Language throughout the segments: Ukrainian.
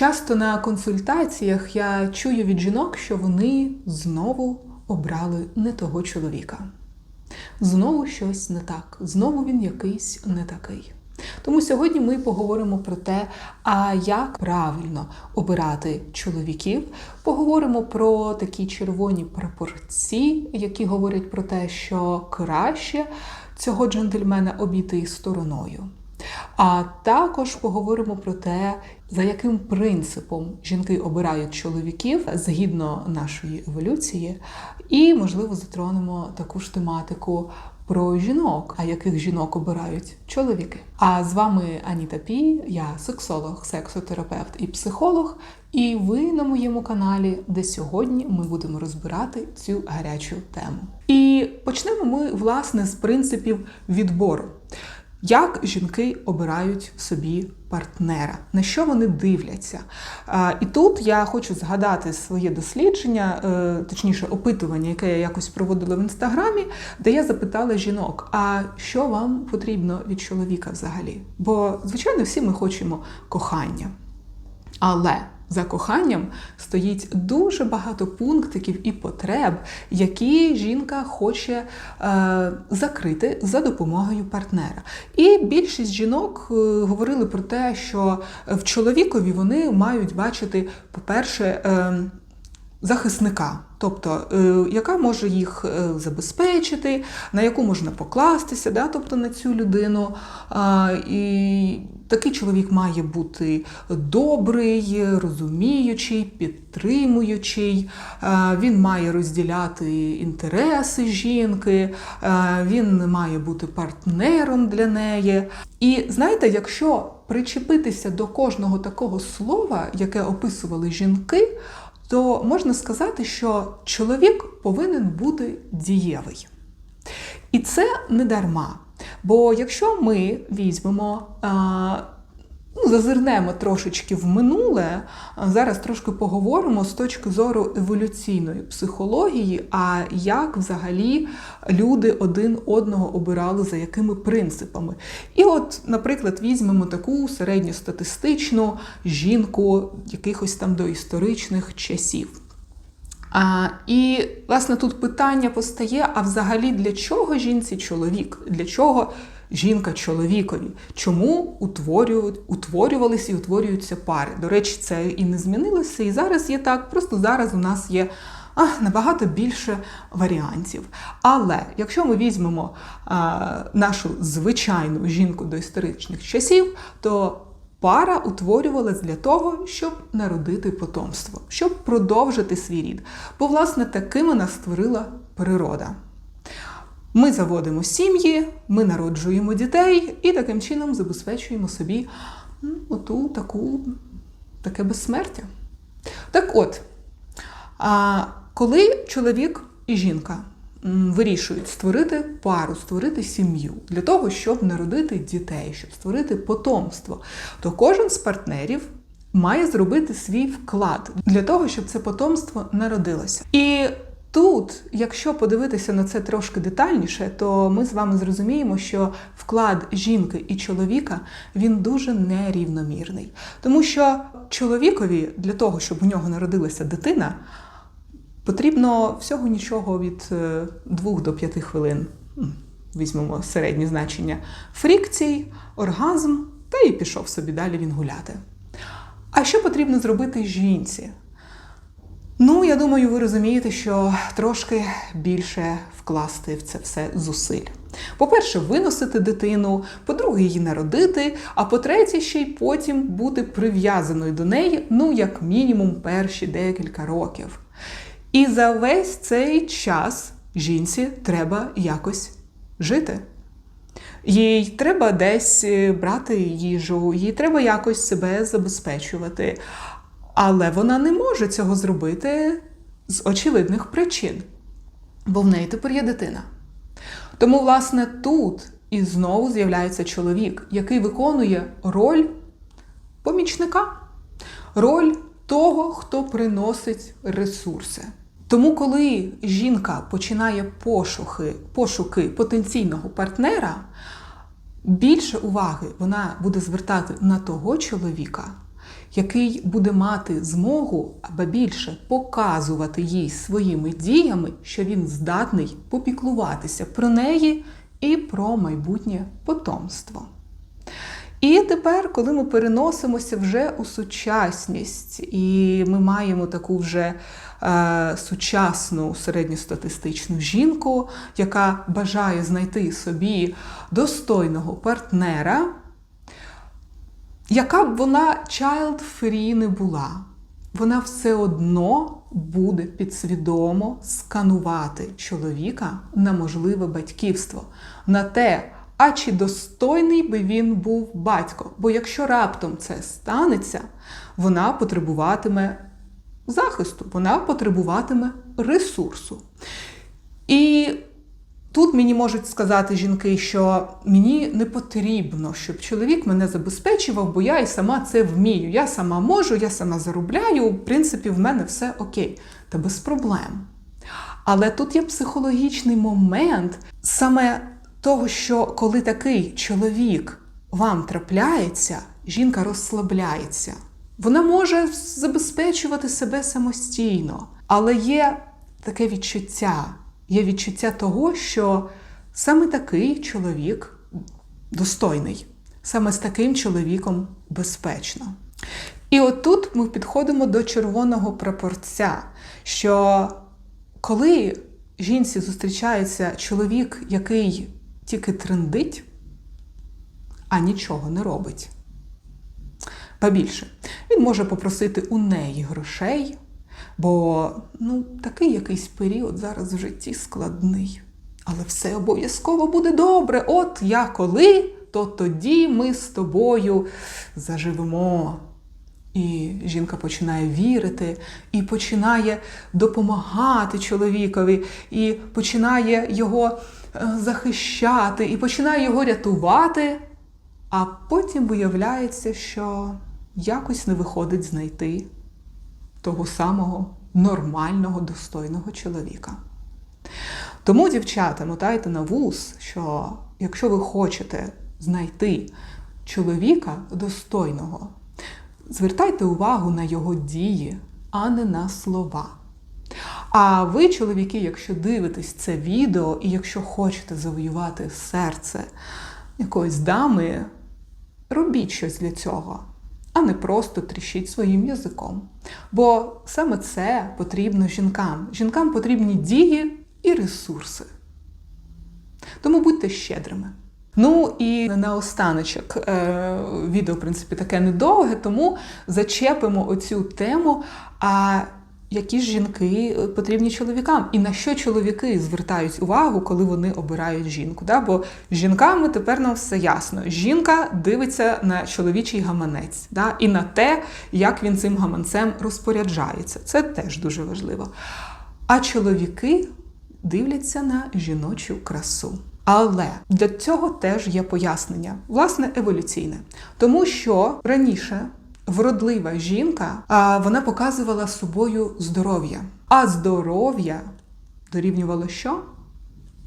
Часто на консультаціях я чую від жінок, що вони знову обрали не того чоловіка. Знову щось не так, знову він якийсь не такий. Тому сьогодні ми поговоримо про те, а як правильно обирати чоловіків. Поговоримо про такі червоні прапорці, які говорять про те, що краще цього джентльмена обійти стороною. А також поговоримо про те, за яким принципом жінки обирають чоловіків згідно нашої еволюції, і, можливо, затронемо таку ж тематику про жінок, а яких жінок обирають чоловіки. А з вами Аніта Пі, я сексолог, сексотерапевт і психолог. І ви на моєму каналі, де сьогодні ми будемо розбирати цю гарячу тему. І почнемо ми власне з принципів відбору. Як жінки обирають собі партнера, на що вони дивляться? І тут я хочу згадати своє дослідження, е, точніше, опитування, яке я якось проводила в інстаграмі, де я запитала жінок: а що вам потрібно від чоловіка взагалі? Бо, звичайно, всі ми хочемо кохання. Але за коханням стоїть дуже багато пунктиків і потреб, які жінка хоче е, закрити за допомогою партнера. І більшість жінок е, говорили про те, що в чоловікові вони мають бачити, по-перше, е, захисника. Тобто, е, яка може їх е, забезпечити, на яку можна покластися, да? тобто на цю людину. І такий чоловік має бути добрий, розуміючий, підтримуючий, він має розділяти інтереси жінки, він має бути партнером для неї. І знаєте, якщо причепитися до кожного такого слова, яке описували жінки, то можна сказати, що чоловік повинен бути дієвий. І це не дарма. Бо якщо ми візьмемо, ну, зазирнемо трошечки в минуле, зараз трошки поговоримо з точки зору еволюційної психології, а як взагалі люди один одного обирали, за якими принципами. І от, наприклад, візьмемо таку середньостатистичну жінку якихось там доісторичних часів. А, І, власне, тут питання постає: а взагалі для чого жінці чоловік? Для чого жінка чоловікові? Чому утворюють, утворювалися і утворюються пари? До речі, це і не змінилося, і зараз є так. Просто зараз у нас є а, набагато більше варіантів. Але якщо ми візьмемо а, нашу звичайну жінку до історичних часів, то Пара утворювалась для того, щоб народити потомство, щоб продовжити свій рід. Бо, власне, такими нас створила природа. Ми заводимо сім'ї, ми народжуємо дітей і таким чином забезпечуємо собі ну, оту таку, таке безсмертя. Так от, а коли чоловік і жінка вирішують створити пару, створити сім'ю для того, щоб народити дітей, щоб створити потомство, то кожен з партнерів має зробити свій вклад для того, щоб це потомство народилося. І Тут, якщо подивитися на це трошки детальніше, то ми з вами зрозуміємо, що вклад жінки і чоловіка він дуже нерівномірний. Тому що чоловікові для того, щоб у нього народилася дитина, Потрібно всього нічого від 2 е, до 5 хвилин. Візьмемо середнє значення фрікцій, оргазм, та і пішов собі далі він гуляти. А що потрібно зробити жінці? Ну, я думаю, ви розумієте, що трошки більше вкласти в це все зусиль. По-перше, виносити дитину, по-друге, її народити, а по-третє, ще й потім бути прив'язаною до неї, ну, як мінімум, перші декілька років. І за весь цей час жінці треба якось жити. Їй треба десь е, брати їжу, їй треба якось себе забезпечувати. Але вона не може цього зробити з очевидних причин, бо в неї тепер є дитина. Тому, власне, тут і знову з'являється чоловік, який виконує роль помічника, роль того, хто приносить ресурси. Тому, коли жінка починає пошуки, пошуки потенційного партнера, більше уваги вона буде звертати на того чоловіка, який буде мати змогу, або більше показувати їй своїми діями, що він здатний попіклуватися про неї і про майбутнє потомство. І тепер, коли ми переносимося вже у сучасність, і ми маємо таку вже е, сучасну середньостатистичну жінку, яка бажає знайти собі достойного партнера, яка б вона child-free не була, вона все одно буде підсвідомо сканувати чоловіка на можливе батьківство, на те, а чи достойний би він був батько. Бо якщо раптом це станеться, вона потребуватиме захисту, вона потребуватиме ресурсу. І тут мені можуть сказати жінки, що мені не потрібно, щоб чоловік мене забезпечував, бо я і сама це вмію. Я сама можу, я сама заробляю, в принципі, в мене все окей, та без проблем. Але тут є психологічний момент саме того, що коли такий чоловік вам трапляється, жінка розслабляється. Вона може забезпечувати себе самостійно, але є таке відчуття, є відчуття того, що саме такий чоловік достойний, саме з таким чоловіком безпечно. І отут ми підходимо до червоного прапорця, що коли жінці зустрічається чоловік, який тільки трендить, а нічого не робить. Ба більше, він може попросити у неї грошей, бо ну, такий якийсь період зараз в житті складний. Але все обов'язково буде добре. От я коли, то тоді ми з тобою заживемо. І жінка починає вірити, і починає допомагати чоловікові, і починає його захищати, і починає його рятувати. А потім виявляється, що якось не виходить знайти того самого нормального, достойного чоловіка. Тому, дівчата, мотайте на вуз, що якщо ви хочете знайти чоловіка достойного, звертайте увагу на його дії, а не на слова. А ви, чоловіки, якщо дивитесь це відео, і якщо хочете завоювати серце якоїсь дами, робіть щось для цього, а не просто тріщить своїм язиком. Бо саме це потрібно жінкам. Жінкам потрібні дії і ресурси. Тому будьте щедрими. Ну і наостаночок, е, відео, в принципі, таке недовге, тому зачепимо оцю тему. А які ж жінки потрібні чоловікам, і на що чоловіки звертають увагу, коли вони обирають жінку? Да? Бо з жінками тепер нам все ясно. Жінка дивиться на чоловічий гаманець да? і на те, як він цим гаманцем розпоряджається. Це теж дуже важливо. А чоловіки дивляться на жіночу красу. Але для цього теж є пояснення, власне, еволюційне. Тому що раніше вродлива жінка, вона показувала собою здоров'я. А здоров'я дорівнювало що?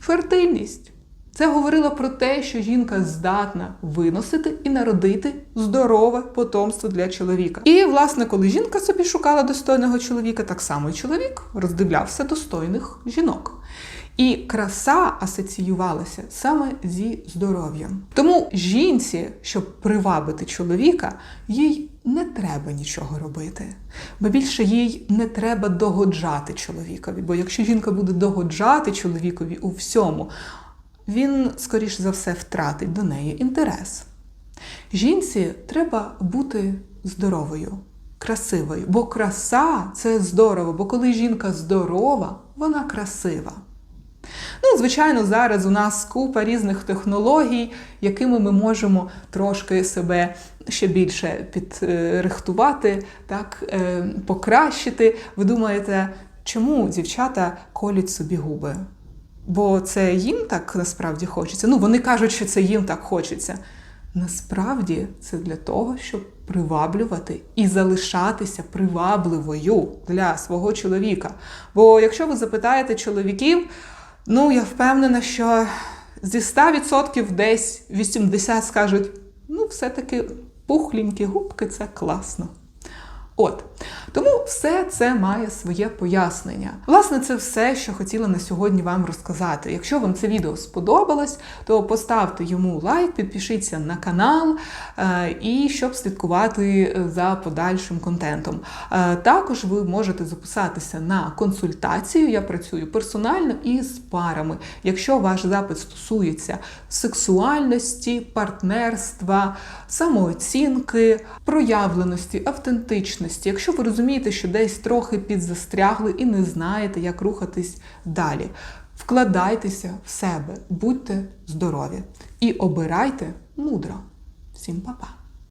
Фертильність. Це говорило про те, що жінка здатна виносити і народити здорове потомство для чоловіка. І, власне, коли жінка собі шукала достойного чоловіка, так само і чоловік роздивлявся достойних жінок. І краса асоціювалася саме зі здоров'ям. Тому жінці, щоб привабити чоловіка, їй не треба нічого робити. Бо більше їй не треба догоджати чоловікові. Бо якщо жінка буде догоджати чоловікові у всьому, він, скоріш за все, втратить до неї інтерес. Жінці треба бути здоровою, красивою. Бо краса це здорово, бо коли жінка здорова, вона красива. Ну, звичайно, зараз у нас купа різних технологій, якими ми можемо трошки себе ще більше підрихтувати, так, е, покращити. Ви думаєте, чому дівчата колють собі губи? Бо це їм так насправді хочеться. Ну, вони кажуть, що це їм так хочеться. Насправді це для того, щоб приваблювати і залишатися привабливою для свого чоловіка. Бо якщо ви запитаєте чоловіків, Ну, я впевнена, що зі 100% десь 80% скажуть, ну, все-таки пухлінькі губки це класно. От тому все це має своє пояснення. Власне, це все, що хотіла на сьогодні вам розказати. Якщо вам це відео сподобалось, то поставте йому лайк, підпишіться на канал е, і щоб слідкувати за подальшим контентом. Е, Також ви можете записатися на консультацію. Я працюю персонально і з парами. Якщо ваш запит стосується сексуальності, партнерства, самооцінки, проявленості, автентичності, якщо ви розумієте, що десь трохи підзастрягли і не знаєте, як рухатись далі, вкладайтеся в себе, будьте здорові і обирайте мудро. Всім па-па!